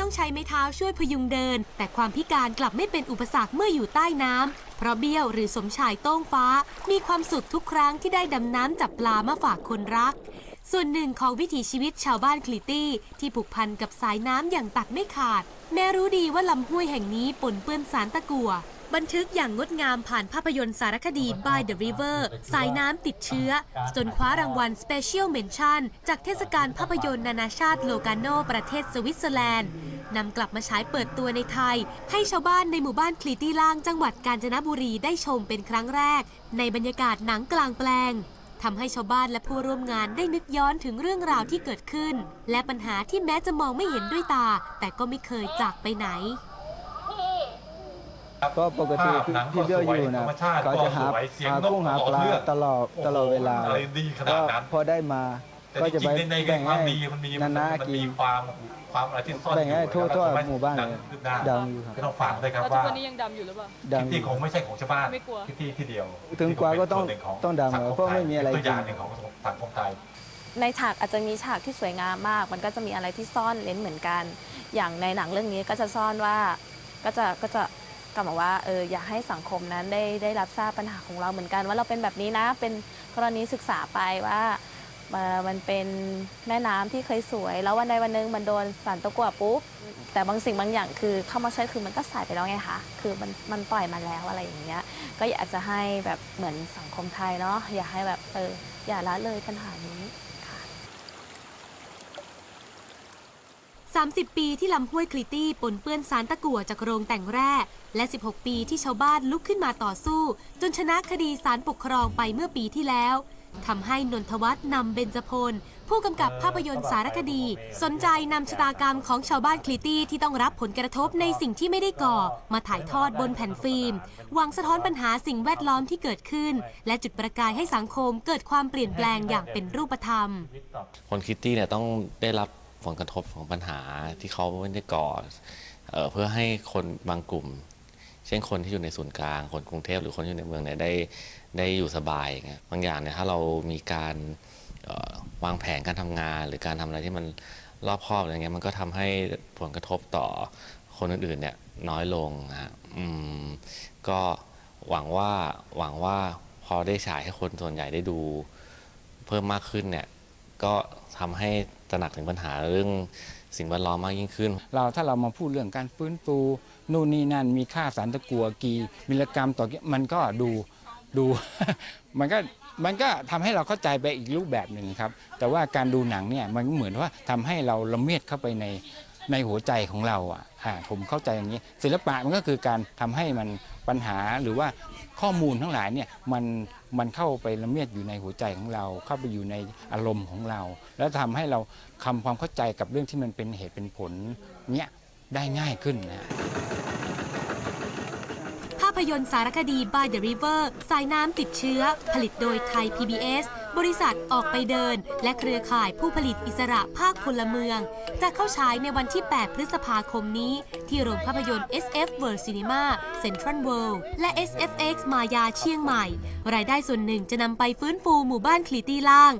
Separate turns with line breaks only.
ต้องใช้ไม้เท้าช่วยพยุงเดิน แต่ความพิการกลับไม่เป็นอุปสรรคเมื่ออยู่ใต้น้ำเพราะเบี้ยวหรือสมชายโต้งฟ้า มีความสุขทุกครั้งที่ได้ดำน้ำจับปลามาฝากคนรัก ส่วนหนึ่งของวิถีชีวิตชาวบ้านคลิตี้ ที่ผูกพันกับสายน้ำอย่างตัดไม่ขาด แม้รู้ดีว่าลำห้วยแห่งนี้ปนเปื้อนสารตะกั่ว บันทึกอย่างงดงามผ่านภาพยนตร์สารคดี By the River สายน้ำติดเชื้อ จนคว้ารางวัล Special Mention จากเทศกาลภาพยนตร์นานาชาติโลกาโนประเทศสวิตเซอร์แลนด์นำกลับมาฉายเปิดตัวในไทย ให้ชาวบ้านในหมู่บ้านคลีตี้ล่างจังหวัดกาญจนบุรีได้ชมเป็นครั้งแรก ในบรรยากาศหนังกลางแปลงทำให้ชาวบ้านและผู้ร่วมงานได้นึกย้อนถึงเรื่องราวที่เกิดขึ้น และปัญหาที่แม้จะมองไม่เห็นด้วยตา แต่ก็ไม่เคยจากไปไหน
ก็ปกติ
ภาพหนัง
พี่เบี้ยวอยู่
ก็สวย
นะ
ธรรมชาติ
เขาจะหา
ก็สวยเสียง
หาน
ก
กุ้งหาปลา
ออกเลือด
ตลอดตลอดเวลา
อะไรดีขนาดนั้น
ก็พอได้มา
แต่
ก็
จ
จะ
ริ
ไป
งๆในใน
แบ่ง
ควา
ให้
มดีมันมี
นานา
มัน
กิ
มี
น
ความความอะไรที่ซ่อน
แบ่งให้
อยู่
ทั่วทั่ว
แล้ก็
หมู่บ้าน
ดัง
เลย
ขึ้นได้
ดังอยู่ครับ
ก็ต้องฝากด้วยครับ
แล้วทุก
ว่า
วันนี้ยังดำอยู่หรือเปล่า
ดัง
ที่คงไม่ใช่ของชาวบ้าน
ไม่กลัว
ที่ที่ที่เดียว
ถึงกว่าก็ต้อง
ที่เป็นส่วนหนึ่
ต้องดัง
สัค
เพราะไม่มีอะไร
เป็นตัวอย่าง
กิน
หนึ่งของสังคมไทย
ในฉากอาจจะมีฉากที่สวยงามมาก มันก็จะมีอะไรที่ซ่อนเลนเหมือนกัน อย่างในหนังเรื่องนี้ก็จะซ่อนว่าก็จะก็จะ กำบอกว่าเอออยากให้สังคมนั้นได้ได้รับทราบปัญหาของเราเหมือนกัน ว่าเราเป็นแบบนี้นะ เป็นกรณีศึกษาไปว่ามันเป็นแม่น้ำที่เคยสวย แล้ววันใดวันหนึ่งมันโดนสารตะกั่วปุ๊บแต่บางสิ่งบางอย่างคือเข้ามาใช้คือมันก็สายไปแล้วไงคะคือมันมันปล่อยมาแล้วอะไรอย่างเงี้ยก็อยากจะให้แบบเหมือนสังคมไทยเนาะอยากให้แบบเอออย่าละเลยปัญหานี้ค่ะ
30 ปีที่ลำห้วยคลิตี้ปนเปื้อนสารตะกั่วจากโรงแต่งแร่ และ 16 ปีที่ชาวบ้านลุกขึ้นมาต่อสู้ จนชนะคดีศาลปกครองไปเมื่อปีที่แล้วทำให้นนทวัฒน์นำเบญจพล ผู้กำกับภาพยนตร์สารคดี สนใจนำชะตากรรมของชาวบ้านคลิตี้ที่ต้องรับผลกระทบในสิ่งที่ไม่ได้ก่อ มาถ่ายทอดบนแผ่นฟิล์ม หวังสะท้อนปัญหาสิ่งแวดล้อมที่เกิดขึ้น และจุดประกายให้สังคมเกิดความเปลี่ยนแปลงอย่างเป็นรูปธรรม
คนคลิตตี้เนี่ยต้องได้รับ ผลกระทบของปัญหาที่เขาไม่ได้ก่อเออเพื่อให้คนบางกลุ่ม เช่นคนที่อยู่ในศูนย์กลาง คนกรุงเทพหรือคนอยู่ในเมืองเนี่ยได้ได้อยู่สบายอย่างเงี้ยบางอย่างเนี่ยถ้าเรามีการวางแผนการทำงาน หรือการทำอะไรที่มันรอบครอบอะไรเงี้ยมันก็ทำให้ผลกระทบต่อคนอื่นๆเนี่ยน้อยลงนะฮะอืมก็หวังว่าหวังว่าพอได้ฉายให้คนส่วนใหญ่ได้ดูเพิ่มมากขึ้นเนี่ย ก็ทำให้ตระหนักถึงปัญหาเรื่องสิ่งแวดล้อมมากยิ่งขึ้น
เราถ้าเรามาพูดเรื่องการฟื้นฟูนู่นนี่นั่นมีค่าสารตะกัวกี่มิลลิกรัมต่อมันก็ดูดูมันก็มันก็ทำให้เราเข้าใจไปอีกรูปแบบหนึ่งครับ แต่ว่าการดูหนังเนี่ยมันเหมือนว่าทำให้เราละเมียดเข้าไปใน ในหัวใจของเราอะผมเข้าใจอย่างนี้ ศิลปะมันก็คือการทำให้มันปัญหาหรือว่าข้อมูลทั้งหลายเนี่ยมันมันเข้าไปละเมียดอยู่ในหัวใจของเรา เข้าไปอยู่ในอารมณ์ของเรา แล้วทำให้เราทำความเข้าใจกับเรื่องที่มันเป็นเหตุเป็นผลเนี่ยได้ง่ายขึ้นนะ
ภาพยนตร์สารคดี By the River สายน้ำติดเชื้อ ผลิตโดยไทย PBS บริษัทออกไปเดิน และเครือข่ายผู้ผลิตอิสระภาคพลเมือง จะเข้าฉายในวันที่ 8 พฤษภาคมนี้ ที่โรงภาพยนตร์ SF World Cinema Central World และ SFX มายาเชียงใหม่ รายได้ส่วนหนึ่งจะนำไปฟื้นฟูหมู่บ้านคลีตี้ล่าง